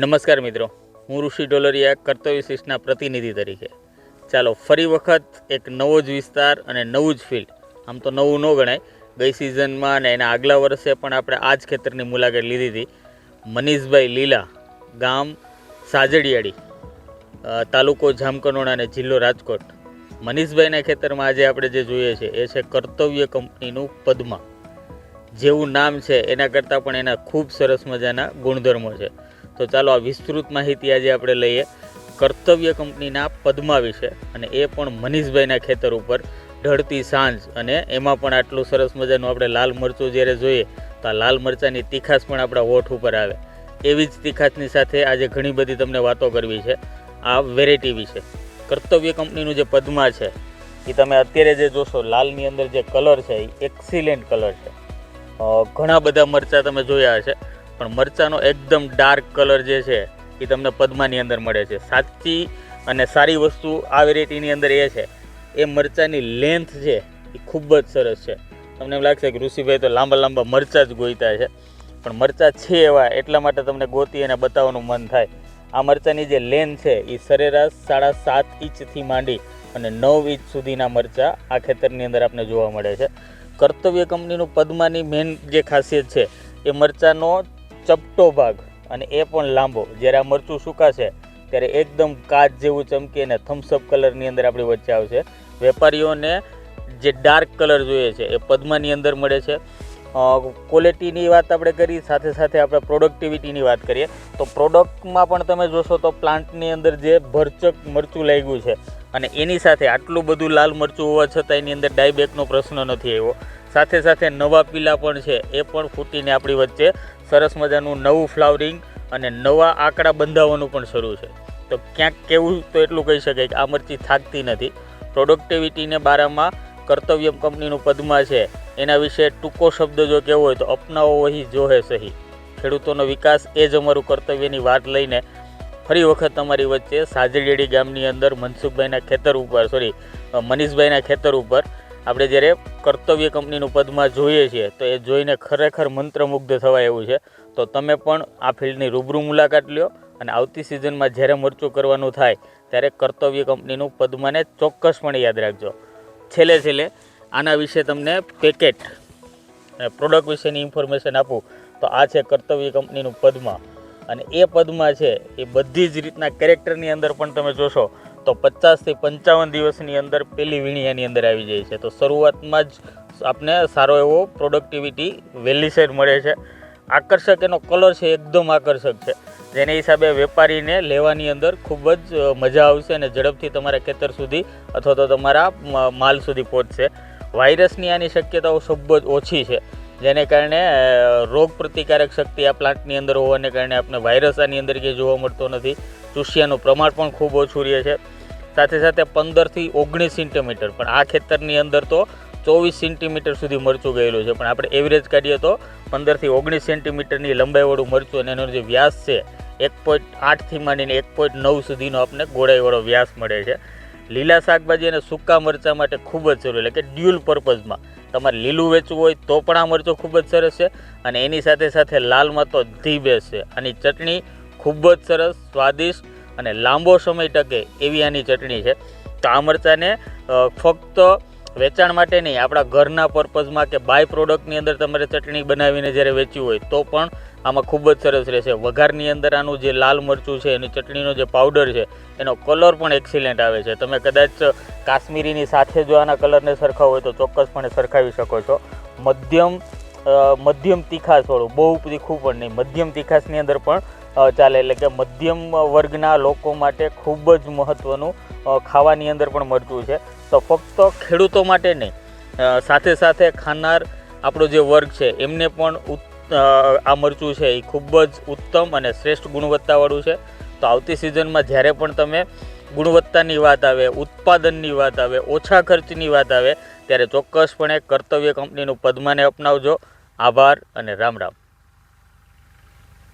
નમસ્કાર મિત્રો, હું ઋષિ ડોલરિયા કર્તવ્ય શિષ્ટના પ્રતિનિધિ તરીકે. ચાલો, ફરી વખત એક નવો જ વિસ્તાર અને નવું જ ફિલ્ડ આમ તો નવું ન ગણાય. ગઈ સિઝનમાં અને એના આગલા વર્ષે પણ આપણે આ જ ખેતરની મુલાકાત લીધી હતી. મનીષભાઈ લીલા, ગામ સાજડિયાળી તાલુકો જામકનોડા અને જિલ્લો રાજકોટ. મનીષભાઈના ખેતરમાં આજે આપણે જે જોઈએ છે, એ છે કર્તવ્ય કંપનીનું પદ્મા. જેવું નામ છે, એના કરતાં પણ એના ખૂબ સરસ મજાના ગુણધર્મો છે. તો ચાલો આ વિસ્તૃત માહિતી આજે આપણે લઈએ. કર્તવ્ય કંપનીના પદ્મા વિશે અને એ પણ મનીષભાઈના ખેતર ઉપર ઢળતી સાંજ અને એમાં પણ આટલું સરસ મજાનું આપણે લાલ મરચું જ્યારે જોઈએ તો આ લાલ મરચાંની તીખાશ પણ આપણા હોઠ ઉપર આવે. એવી જ તીખાશની સાથે આજે ઘણી બધી તમને વાતો કરવી છે. આ વેરાયટી વિશે કર્તવ્ય કંપનીનું જે પદ્મા છે, એ તમે અત્યારે જે જોશો, લાલની અંદર જે કલર છે, એ એક્સિલેન્ટ કલર છે. ઘણા બધા મરચાં તમે જોયા હશે. પણ મરચાંનો એકદમ ડાર્ક કલર જે છે, એ તમને પદ્માની અંદર મળે છે. સાચી અને સારી વસ્તુ આ વેરાયટીની અંદર એ છે. એ મરચાંની લેન્થ છે, એ ખૂબ જ સરસ છે. તમને એમ લાગશે કે ઋષિભાઈ તો લાંબા લાંબા મરચાં જ ગોઈતા છે. પણ મરચાં છે એવા, એટલા માટે તમને ગોતી અને બતાવવાનું મન થાય. આ મરચાંની જે લેન્થ છે, એ સરેરાશ સાડા સાત ઇંચથી માંડી અને નવ ઇંચ સુધીના મરચાં આ ખેતરની અંદર આપણે જોવા મળે છે. કર્તવ્ય કંપનીનું પદ્માની મેન જે ખાસિયત છે, એ મરચાંનો ચપટો ભાગ અને એ પણ લાંબો. જ્યારે આ મરચું સુકાશે, ત્યારે એકદમ કાચ જેવું ચમકી અને થમ્સઅપ કલરની અંદર આપણી વચ્ચે આવશે. વેપારીઓને જે ડાર્ક કલર જોઈએ છે, એ પદ્માની અંદર મળે છે. ક્વોલિટીની વાત આપણે કરી સાથે સાથે આપણે પ્રોડક્ટિવિટીની વાત કરીએ, તો પ્રોડક્ટમાં પણ તમે જોશો તો પ્લાન્ટની અંદર જે ભરચક મરચું લાગ્યું છે, અને એની સાથે આટલું બધું લાલ મરચું હોવા છતાં એની અંદર ડાયબેકનો પ્રશ્ન નથી આવ્યો. સાથે સાથે નવા પીલા પણ છે, એ પણ ફૂટીને આપણી વચ્ચે સરસ મજાનું નવું ફ્લાવરિંગ અને નવા આંકડા બંધાવવાનું પણ શરૂ છે. તો ક્યાંક કેવું તો એટલું કહી શકાય કે આ મરચી થાકતી નથી. પ્રોડક્ટિવિટીને બારામાં કર્તવ્ય કંપનીનું પદ્મા છે. એના વિશે ટૂંકો શબ્દ જો કહેવો હોય તો અપનાવો વહી જોહે સહી. ખેડૂતોનો વિકાસ એ જ અમારું કર્તવ્યની વાત લઈને ફરી વખત તમારી વચ્ચે સાજડેડી ગામની અંદર મનસુખભાઈના ખેતર ઉપર સોરી મનીષભાઈના ખેતર ઉપર આપણે જ્યારે કર્તવ્ય કંપનીનું પદમાં જોઈએ છીએ, તો એ જોઈને ખરેખર મંત્રમુગ્ધ થવાય એવું છે. તો તમે પણ આ ફિલ્ડની રૂબરૂ મુલાકાત લ્યો અને આવતી સિઝનમાં જ્યારે મરચું કરવાનું થાય, ત્યારે કર્તવ્ય કંપનીનું પદ્માને ચોક્કસપણે યાદ રાખજો. છેલ્લે છેલ્લે આના વિશે તમને પેકેટ પ્રોડક્ટ વિશેની ઇન્ફોર્મેશન આપું. તો આ છે કર્તવ્ય કંપનીનું પદ્મા. અને એ પદમાં છે, એ બધી જ રીતના કેરેક્ટરની અંદર પણ તમે જોશો તો પચાસથી પંચાવન દિવસની અંદર પેલી વીણી એની અંદર આવી જાય છે. તો શરૂઆતમાં જ આપને સારો એવો પ્રોડક્ટિવિટી વહેલી સાઈડ મળે છે. આકર્ષક એનો કલર છે, એકદમ આકર્ષક છે. જેને હિસાબે વેપારીને લેવાની અંદર ખૂબ જ મજા આવશે અને ઝડપથી તમારા ખેતર સુધી અથવા તો તમારા માલ સુધી પહોંચશે. વાયરસની આની શક્યતાઓ ખૂબ જ ઓછી છે. જેને કારણે રોગ પ્રતિકારક શક્તિ આ પ્લાન્ટની અંદર હોવાને કારણે આપણે વાયરસ આની અંદર કે જોવા મળતો નથી. ચૂસિયાનું પ્રમાણ પણ ખૂબ ઓછું રહે છે. સાથે સાથે પંદરથી ઓગણીસ સેન્ટીમીટર પણ આ ખેતરની અંદર તો ચોવીસ સેન્ટીમીટર સુધી મરચું ગયેલું છે. પણ આપણે એવરેજ કાઢીએ તો પંદરથી ઓગણીસ સેન્ટીમીટરની લંબાઈવાળું મરચું અને એનો જે વ્યાસ છે, એક પોઈન્ટ આઠથી માંડીને એક પોઈન્ટ નવ સુધીનો આપણને ગોળાઈવાળો વ્યાસ મળે છે. લીલા શાકભાજી અને સૂકા મરચાં માટે ખૂબ જ જરૂરી એટલે કે ડ્યુઅલ પર્પઝમાં તમારે લીલું વેચવું હોય તો પણ આ મરચું ખૂબ જ સરસ છે અને એની સાથે સાથે લાલમાં તો ધી બેસ્ટ છે. આની ચટણી ખૂબ જ સરસ, સ્વાદિષ્ટ અને લાંબો સમય ટકે એવી આની ચટણી છે. તો આ મરચાંને ફક્ત વેચાણ માટે નહીં, આપણા ઘરના પર્પઝમાં કે બાય પ્રોડક્ટની અંદર તમારે ચટણી બનાવીને જ્યારે વેચવી હોય, તો પણ આમાં ખૂબ જ સરસ રહેશે. વઘારની અંદર આનું જે લાલ મરચું છે, એની ચટણીનો જે પાવડર છે, એનો કલર પણ એક્સિલેન્ટ આવે છે. તમે કદાચ કાશ્મીરીની સાથે જો આના કલરને સરખાવો હોય તો ચોક્કસપણે સરખાવી શકો છો. મધ્યમ મધ્યમ મધ્યમ તીખાશવાળું બહુ તીખું પણ નહીં, મધ્યમ તીખાશની અંદર પણ ચાલે એટલે કે મધ્યમ વર્ગના લોકો માટે ખૂબ જ મહત્ત્વનું ખાવાની અંદર પણ મરચું છે. તો ફક્ત ખેડૂતો માટે નહીં સાથે સાથે ખાનાર આપણો જે વર્ગ છે, એમને પણ આ મરચું છે એ ખૂબ જ ઉત્તમ અને શ્રેષ્ઠ ગુણવત્તાવાળું છે. તો આવતી સિઝનમાં જ્યારે પણ તમે ગુણવત્તાની વાત આવે, ઉત્પાદનની વાત આવે, ઓછા ખર્ચની વાત આવે, ત્યારે ચોક્કસપણે કર્તવ્ય કંપનીનું પદ્માને અપનાવજો. આભાર અને રામ રામ.